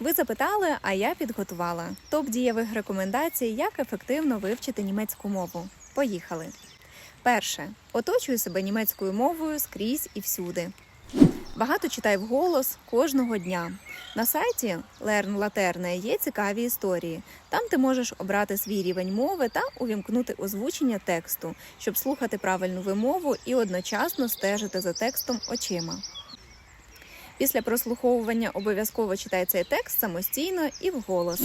Ви запитали, а я підготувала топ дієвих рекомендацій, як ефективно вивчити німецьку мову. Поїхали. Перше. Оточуй себе німецькою мовою скрізь і всюди. Багато читай вголос кожного дня. На сайті Learn Laterne є цікаві історії. Там ти можеш обрати свій рівень мови та увімкнути озвучення тексту, щоб слухати правильну вимову і одночасно стежити за текстом очима. Після прослуховування обов'язково читай цей текст самостійно і вголос.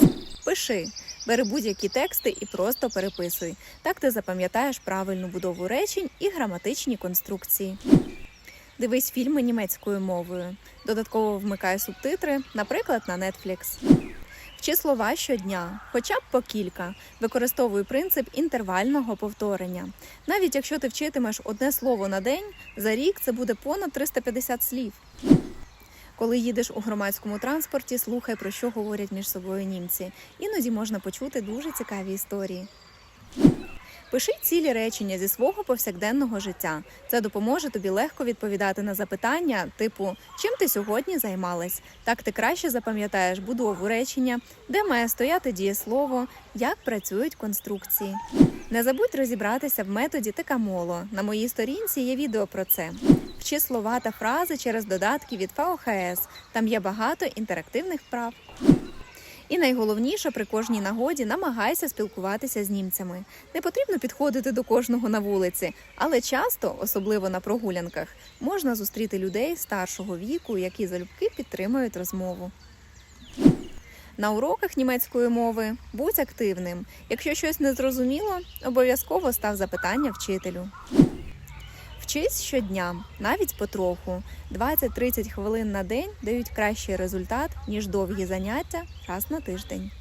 Пиши, бери будь-які тексти і просто переписуй. Так ти запам'ятаєш правильну будову речень і граматичні конструкції. Дивись фільми німецькою мовою. Додатково вмикай субтитри, наприклад, на Netflix. Вчи слова щодня, хоча б по кілька. Використовуй принцип інтервального повторення. Навіть якщо ти вчитимеш одне слово на день, за рік це буде понад 350 слів. Коли їдеш у громадському транспорті, слухай, про що говорять між собою німці. Іноді можна почути дуже цікаві історії. Пиши цілі речення зі свого повсякденного життя. Це допоможе тобі легко відповідати на запитання, типу чим ти сьогодні займалась? Так ти краще запам'ятаєш будову речення, де має стояти дієслово, як працюють конструкції. Не забудь розібратися в методі Текамоло. На моїй сторінці є відео про це. Вчи слова та фрази через додатки від ФАОХС. Там є багато інтерактивних вправ. І найголовніше при кожній нагоді намагайся спілкуватися з німцями. Не потрібно підходити до кожного на вулиці, але часто, особливо на прогулянках, можна зустріти людей старшого віку, які залюбки підтримують розмову. На уроках німецької мови будь активним. Якщо щось не зрозуміло, обов'язково став запитання вчителю. Вчись щодня, навіть потроху. 20-30 хвилин на день дають кращий результат, ніж довгі заняття раз на тиждень.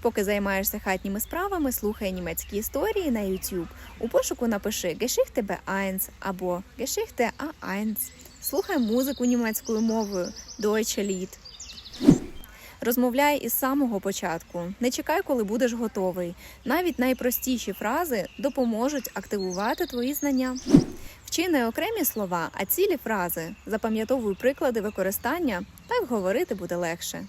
Поки займаєшся хатніми справами, слухай німецькі історії на YouTube. У пошуку напиши Geschichte B1 або Geschichte A1. Слухай музику німецькою мовою Deutsche Lied. Розмовляй із самого початку. Не чекай, коли будеш готовий. Навіть найпростіші фрази допоможуть активувати твої знання. Вчи не окремі слова, а цілі фрази. Запам'ятовуй приклади використання, так говорити буде легше.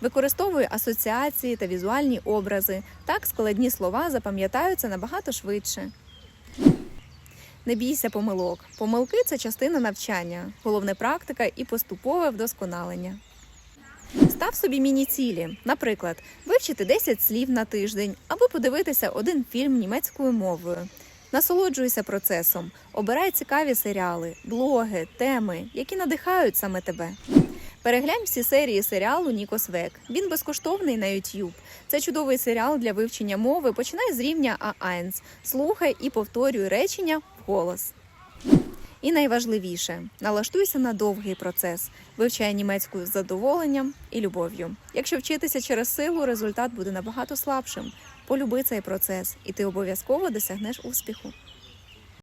Використовуй асоціації та візуальні образи. Так складні слова запам'ятаються набагато швидше. Не бійся помилок. Помилки це частина навчання, головне практика і поступове вдосконалення. Став собі міні-цілі, наприклад, вивчити 10 слів на тиждень або подивитися один фільм німецькою мовою. Насолоджуйся процесом, обирай цікаві серіали, блоги, теми, які надихають саме тебе. Переглянь всі серії серіалу Нікос Век. Він безкоштовний на YouTube. Це чудовий серіал для вивчення мови. Починай з рівня А1. Слухай і повторюй речення вголос. І найважливіше налаштуйся на довгий процес, вивчай німецьку з задоволенням і любов'ю. Якщо вчитися через силу, результат буде набагато слабшим. Полюби цей процес, і ти обов'язково досягнеш успіху.